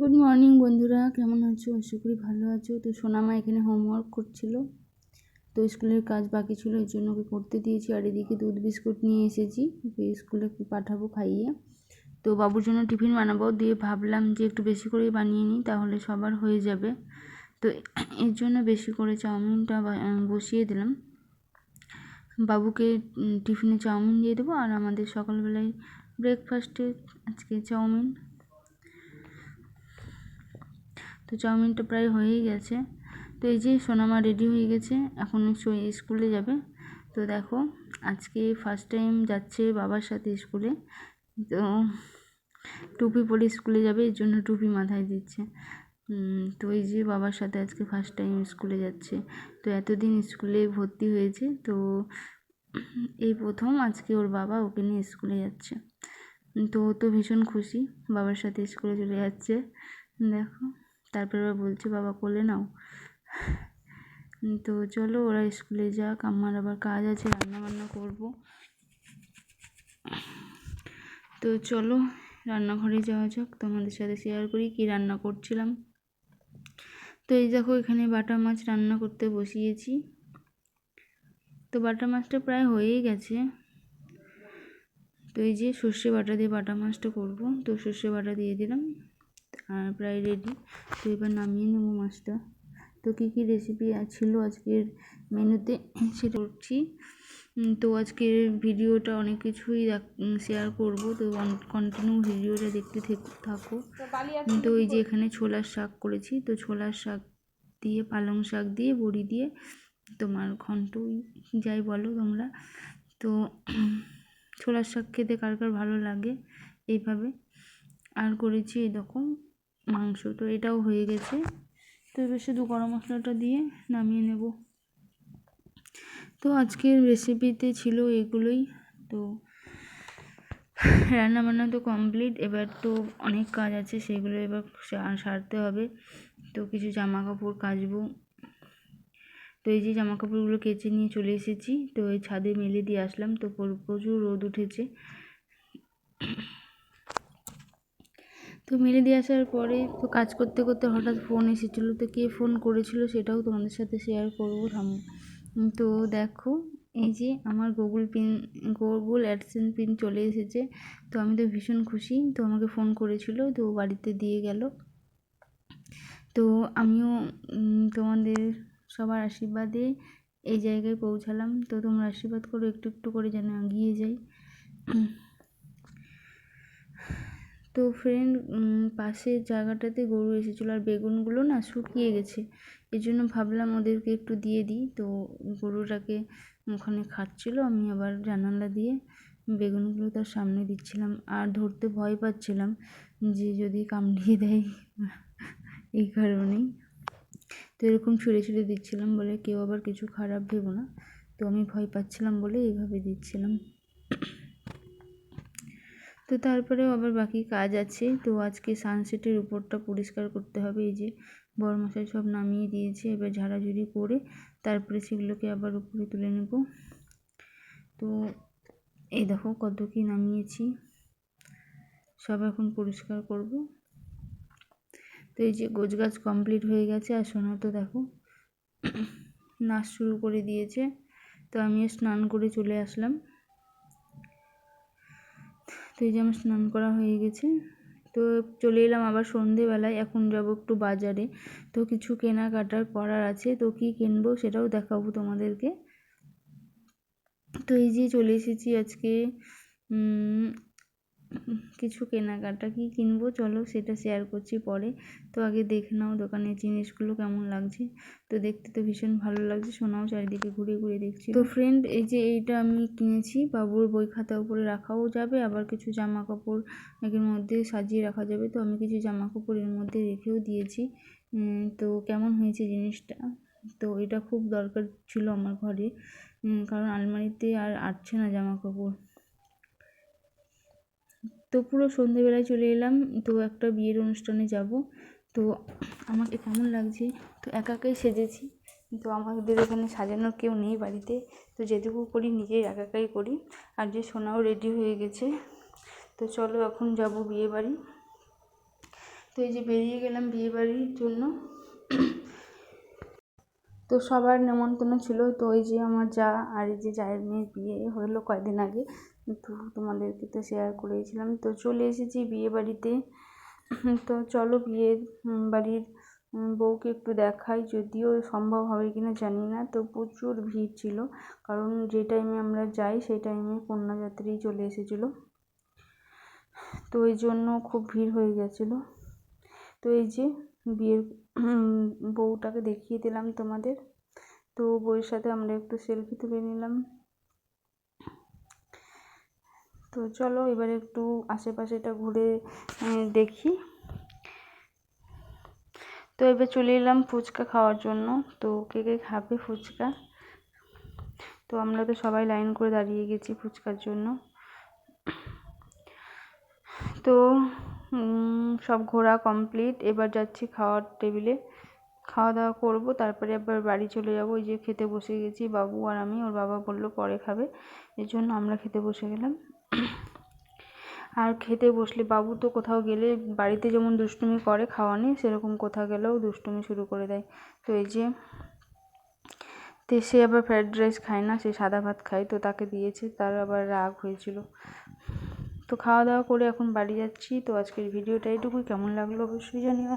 Good morning বন্ধুরা। কেমন আছো? আশা করি ভালো আছো। তো সোনামা এখানে হোমওয়ার্ক করছিল। তো স্কুলের কাজ বাকি ছিল, এর জন্য ওকে করতে দিয়েছি। আর এদিকে দুধ বিস্কুট নিয়ে এসেছি। ওকে স্কুলে পাঠাবো খাইয়ে। তো বাবুর জন্য টিফিন বানাবো। দিয়ে ভাবলাম যে একটু বেশি করেই বানিয়ে নিই, তাহলে সবার হয়ে যাবে। তো এর জন্য বেশি করে চাউমিনটা বসিয়ে দিলাম। বাবুকে টিফিনে চাউমিন দিয়ে দেবো। আর আমাদের সকালবেলায় ব্রেকফাস্টে আজকে চাউমিন। তো চাউমিনটা প্রায় হয়েই গেছে। তো এই যে সোনামা রেডি হয়ে গেছে, এখন স্কুলে যাবে। তো দেখো, আজকে ফার্স্ট টাইম যাচ্ছে বাবার সাথে স্কুলে তো টুপি পরে স্কুলে যাবে, এর জন্য টুপি মাথায় দিচ্ছে। তো এই যে বাবার সাথে আজকে ফার্স্ট টাইম স্কুলে যাচ্ছে। তো এতদিন স্কুলে ভর্তি হয়েছে, তো এই প্রথম আজকে ওর বাবা ওকে নিয়ে স্কুলে যাচ্ছে। তো ও তো ভীষণ খুশি, বাবার সাথে স্কুলে চলে যাচ্ছে। দেখো। তারপর আবার বলছে, বাবা কোলে নাও। তো চলো ওরা স্কুলে যাক, আমার আবার কাজ আছে রান্না বান্না করব। তো চলো রান্নাঘরে যাওয়া যাক, তোমাদের সাথে শেয়ার করি কি রান্না করছিলাম। তো এই দেখো এখানে বাটা মাছ রান্না করতে বসিয়েছি। তো বাটা মাছটা প্রায় হয়েই গেছে। তো এই যে সর্ষে বাটা দিয়ে বাটা মাছটা করব। তো সর্ষে বাটা দিয়ে দিলাম। প্রায় রেডি তো এবার নামিয়ে নেব মাছটা। তো কী কী রেসিপি ছিল আজকের মেনুতে সেটা করছি। তো আজকের ভিডিওটা অনেক কিছুই শেয়ার করব। তো কন্টিনিউ ভিডিওটা দেখতে থাকো তো ওই যে এখানে ছোলার শাক করেছি। তো ছোলার শাক দিয়ে পালং শাক দিয়ে বড়ি দিয়ে তোমার ঘন্ট যাই বলো তোমরা। তো ছোলার শাক খেতে কার কার ভালো লাগে এইভাবে। আর করেছি এরকম মাংস, তো এটাও হয়ে গেছে। তো এবার শুধু গরম মশলাটা দিয়ে নামিয়ে নেব। তো আজকের রেসিপিতে ছিল এগুলোই। তো রান্না বান্না তো কমপ্লিট এবার তো অনেক কাজ আছে, সেগুলো এবার সারতে হবে। তো কিছু জামা কাপড় কাচবো। তো এই যে জামা কাপড়গুলো কেচে নিয়ে চলে এসেছি, তো এই ছাদে মেলে দিয়ে আসলাম। তো প্রচুর রোদ উঠেছে। তো মেলে দিয়ে আসার পরে তো কাজ করতে করতে হঠাৎ ফোন এসেছিল। তো কে ফোন করেছিল সেটাও তোমাদের সাথে শেয়ার করব থাম তো দেখো, এই যে আমার Google pin Google AdSense pin চলে এসেছে। তো আমি তো ভীষণ খুশি, তো আমাকে ফোন করেছিল, তো বাড়িতে দিয়ে গেল। তো আমিও তোমাদের সবার আশীর্বাদে এই জায়গায় পৌঁছালাম। তো তোমরা আশীর্বাদ করো, একটু একটু করে যেন এগিয়ে যাই। তো ফ্রেন্ড পাশের জায়গাটাতে গরু এসেছিল আর বেগুনগুলো না শুকিয়ে গেছে। এই জন্য ভাবলাম ওদেরকে একটু দিয়ে দিই। তো গরুটাকে ওখানে খাচ্ছিলো, আমি আবার জানালা দিয়ে বেগুনগুলো তার সামনে দিচ্ছিলাম। আর ধরতে ভয় পাচ্ছিলাম যে যদি কামড়িয়ে দেয় এই কারণেই। তো এরকম ছুঁড়ে ছুঁড়ে দিচ্ছিলাম বলে কেউ আবার কিছু খারাপ ভেবো না। তো আমি ভয় পাচ্ছিলাম বলে এইভাবে দিচ্ছিলাম। তো তারপরেও আবার বাকি কাজ আছে। তো আজকে সানসেটের উপরটা পরিষ্কার করতে হবে। এই যে বড়মশাই সব নামিয়ে দিয়েছে, এবার ঝাড়াঝুড়ি করে তারপরে সেগুলোকে আবার উপরে তুলে নেব। তো এই দেখো কত কি নামিয়েছি। সব এখন পরিষ্কার করব। তো এই যে গোছ গাছ কমপ্লিট হয়ে গেছে আর সোনা তো দেখো নাচ শুরু করে দিয়েছে। তো আমিও স্নান করে চলে আসলাম। তো এই যে আমার স্নান করা হয়ে গেছে। তো চলে এলাম আবার সন্ধেবেলায়, এখন যাব একটু বাজারে। তো কিছু কেনাকাটার করার আছে, তো কী কিনবো সেটাও দেখাবো তোমাদেরকে। তো এই যে চলে এসেছি আজকে কিছু কেনাকাটা কি কিনবো? চলো সেটা শেয়ার করছি পরে। তো আগে দেখে নাও দোকানের জিনিসগুলো কেমন লাগছে। তো দেখতে তো ভীষণ ভালো লাগছে, সোনাও চারিদিকে ঘুরে ঘুরে দেখছি। তো ফ্রেন্ড এই যে এইটা আমি কিনেছি, বাবুর বই খাতা উপরে রাখাও যাবে, আবার কিছু জামা কাপড় এর মধ্যে সাজিয়ে রাখা যাবে। তো আমি কিছু জামা কাপড় এর মধ্যে রেখেও দিয়েছি। তো কেমন হয়েছে জিনিসটা? তো এটা খুব দরকার ছিল আমার ঘরে। কারণ আলমারিতে আর আটছে না জামা কাপড় তো পুরো সন্ধেবেলায় চলে এলাম। তো একটা বিয়ের অনুষ্ঠানে যাব। তো আমাকে কেমন লাগছে? তো একা একাই সেজেছি। তো আমাদের এখানে সাজানোর কেউ নেই বাড়িতে। তো যেটুকু করি নিজেই একা একাই করি। আর যে সোনাও রেডি হয়ে গেছে। তো চলো এখন যাব বিয়ে বাড়ি। তো এই যে বেরিয়ে গেলাম বিয়ে বাড়ির জন্য। তো সবার নেমন্তন্ন ছিল। তো ওই যে আমার যা আর এই যে জায়ের মেয়ের বিয়ে হলো কয়দিন আগে। তো তোমাদেরকে তো শেয়ার করেছিলাম। তো চলে এসেছি বিয়ে বাড়িতে। তো চলো উম, বাড়ির বউকে একটু দেখাই যদিও সম্ভব হবে কিনা জানি না। তো প্রচুর ভিড় ছিল কারণ যে টাইমে আমরা যাই সেই টাইমে কন্যাযাত্রী চলে এসেছিল। তো এই জন্য খুব ভিড় হয়ে গেছিল। তো এই যে বিয়ের বউটাকে দেখিয়ে দিলাম তোমাদের। তো বউয়ের সাথে আমরা একটু সেলফি তুলে নিলাম। তো চলো এবার একটু আশেপাশেটা ঘুরে দেখি। তো এবার চলে এলাম ফুচকা খাওয়ার জন্য। তো কে কে খাবে ফুচকা? তো আমরা তো সবাই লাইন করে দাঁড়িয়ে গেছি ফুচকার জন্য। তো সব ঘোরা কমপ্লিট। এবার যাচ্ছি খাওয়ার টেবিলে। খাওয়া দাওয়া করব, তারপরে আবার বাড়ি চলে যাব। ওই যে খেতে বসে গেছি বাবু আর আমি। ওর বাবা বলল পরে খাবে। এর জন্য আমরা খেতে বসে গেলাম। আর খেতে বসলে বাবু তো কোথাও গেলে বাড়িতে যেমন দুষ্টুমি করে খাওয়া নিয়ে সেরকম কোথাও গেলেও দুষ্টুমি শুরু করে দেয়। তো এই যে, তো সে আবার ফ্রায়েড রাইস খায় না, সে সাদা ভাত খায়, তো তাকে দিয়েছে, তার আবার রাগ হয়েছিল। তো খাওয়া দাওয়া করে এখন বাড়ি যাচ্ছি, তো আজকের ভিডিওটা এইটুকুই। কেমন লাগল অবশ্যই জানিও।